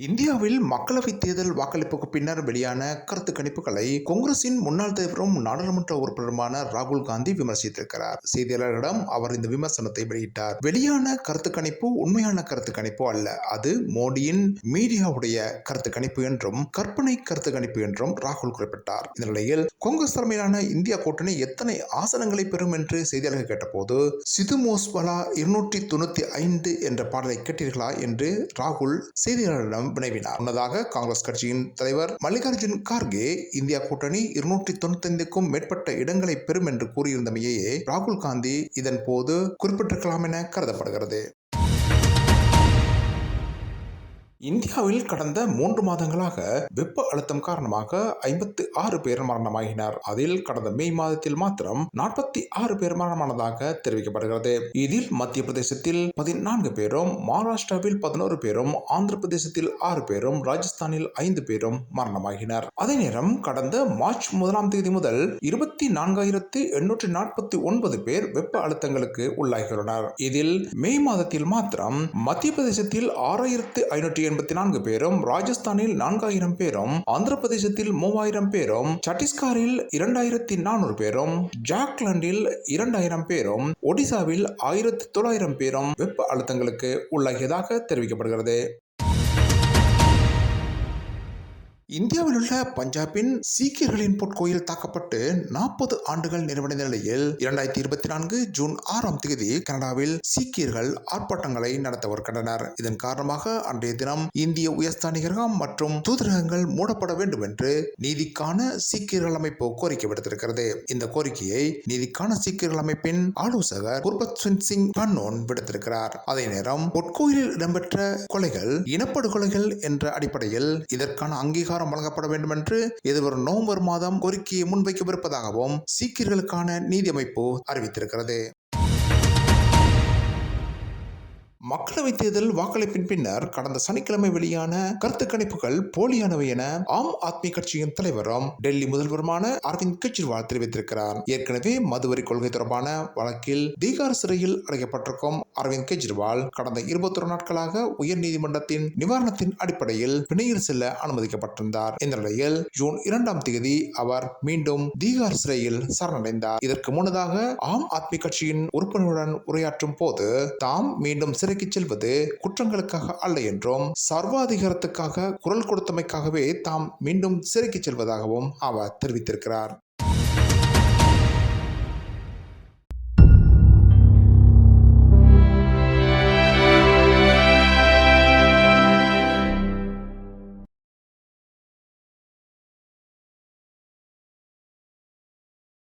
இந்தியாவில் மக்களவைத் தேர்தல் வாக்களிப்புக்கு பின்னர் வெளியான கருத்து கணிப்புகளை காங்கிரசின் முன்னாள் தலைவரும் நாடாளுமன்ற உறுப்பினருமான ராகுல் காந்தி விமர்சித்திருக்கிறார். செய்தியாளர்களிடம் அவர் இந்த விமர்சனத்தை வெளியிட்டார். வெளியான கருத்து கணிப்பு உண்மையான கருத்து கணிப்பு அல்ல. அது மோடியின் மீடியாவுடைய கருத்து கணிப்பு என்றும் கற்பனை கருத்து கணிப்பு என்றும் ராகுல் குறிப்பிட்டார். இந்த நிலையில் காங்கிரஸ் தலைமையிலான இந்தியா கூட்டணி எத்தனை ஆசனங்களை பெறும் என்று செய்தியாளர்கள் கேட்டபோது சிது மோஸ்வலா இருநூற்றி தொண்ணூத்தி ஐந்து என்ற பாடலை கேட்டீர்களா என்று ராகுல் செய்தியாளர்களிடம் வினவினார் முன்னதாக காங்கிரஸ் கட்சியின் தலைவர் மல்லிகார்ஜுன் கார்கே இந்தியா கூட்டணி இருநூற்றி தொண்ணூத்தைந்துக்கும் மேற்பட்ட இடங்களை பெறும் என்று கூறியிருந்தமையே ராகுல் காந்தி இதன் போது குறிப்பிட்டிருக்கலாம் என கருதப்படுகிறது. இந்தியாவில் கடந்த மூன்று மாதங்களாக வெப்ப அழுத்தம் காரணமாக ஐம்பத்து ஆறு பேர் மரணமாகினர். அதில் கடந்த மே மாதத்தில் மாத்திரம் நாற்பத்தி ஆறு பேர் மரணமானதாக தெரிவிக்கப்படுகிறது. இதில் மத்திய பிரதேசத்தில் பதினான்கு பேரும் மகாராஷ்டிராவில் பதினோரு பேரும் ஆந்திர பிரதேசத்தில் ஆறு பேரும் ராஜஸ்தானில் ஐந்து பேரும் மரணமாகினர். அதே நேரம் கடந்த மார்ச் முதலாம் தேதி முதல் இருபத்தி நான்காயிரத்து எண்ணூற்றி நாற்பத்தி ஒன்பது பேர் வெப்ப அழுத்தங்களுக்கு உள்ளாகியுள்ளனர். இதில் மே மாதத்தில் மாத்திரம் மத்திய பிரதேசத்தில் ஆறாயிரத்து ஐநூற்றி எண்பத்தி நான்கு பேரும் ராஜஸ்தானில் நான்காயிரம் பேரும் ஆந்திர பிரதேசத்தில் மூவாயிரம் பேரும் சத்தீஸ்கரில் இரண்டாயிரத்தி நானூறு பேரும் ஜாக்லாண்டில் இரண்டாயிரம் பேரும் ஒடிசாவில் ஆயிரத்தி தொள்ளாயிரம் பேரும் வெப்ப அழுத்தங்களுக்கு உள்ளாகியதாக தெரிவிக்கப்படுகிறது. இந்தியாவில் உள்ள பஞ்சாபின் சீக்கியர்களின் பொற்கோயில் தாக்கப்பட்டு நாற்பது ஆண்டுகள் நிறைவடைந்த நிலையில் இரண்டாயிரத்தி இருபத்தி நான்கு ஜூன் ஆறாம் தேதி கனடாவில் சீக்கியர்கள் ஆர்ப்பாட்டங்களை நடத்தவிருக்கின்றனர் இதன் காரணமாக அன்றைய தினம் இந்திய உயர்ஸ்தானிகரகம் மற்றும் தூதரகங்கள் மூடப்பட வேண்டும் என்று நீதிக்கான சீக்கியர்கள் அமைப்பு கோரிக்கை விடுத்திருக்கிறது. இந்த கோரிக்கையை நீதிக்கான சீக்கியர்கள் அமைப்பின் ஆலோசகர் குர்பத் சிங் பன்னோன் விடுத்திருக்கிறார். அதே நேரம் பொற்கோயிலில் இடம்பெற்ற கொலைகள் இனப்படுகொலைகள் என்ற அடிப்படையில் இதற்கான அங்கீகாரம் அங்கீகாரம் வழங்கப்பட வேண்டும் என்று எதிர்வரும் நவம்பர் மாதம் கோரிக்கையை முன்வைக்கவிருப்பதாகவும் சீக்கியர்களுக்கான நீதி அமைப்பு அறிவித்திருக்கிறது. மக்களவைத் தேர்தல் வாக்களிப்பின் பின்னர் கடந்த சனிக்கிழமை வெளியான கருத்து கணிப்புகள் போலியானவை என ஆம் ஆத்மி கட்சியின் தலைவரும் டெல்லி முதல்வருமான அரவிந்த் கெஜ்ரிவால் தெரிவித்திருக்கிறார். ஏற்கனவே மதுவரி கொள்கை தொடர்பான வழக்கில் தீகார் சிறையில் அடைக்கப்பட்டிருக்கும் அரவிந்த் கெஜ்ரிவால் கடந்த இருபத்தொரு நாட்களாக உயர்நீதிமன்றத்தின் நிவாரணத்தின் அடிப்படையில் பிணையில் செல்ல அனுமதிக்கப்பட்டிருந்தார். இந்த நிலையில் ஜூன் இரண்டாம் தேதி அவர் மீண்டும் தீகார் சிறையில் சரணடைந்தார். இதற்கு முன்னதாக ஆம் ஆத்மி கட்சியின் உறுப்பினருடன் உரையாற்றும் போது தாம் மீண்டும் சிறைக்கு செல்வது குற்றங்களுக்காக அல்ல என்றும் சர்வாதிகாரத்துக்காக குரல் கொடுத்தமைக்காகவே தாம் மீண்டும் சிறைக்கு செல்வதாகவும் அவர் தெரிவித்திருக்கிறார்.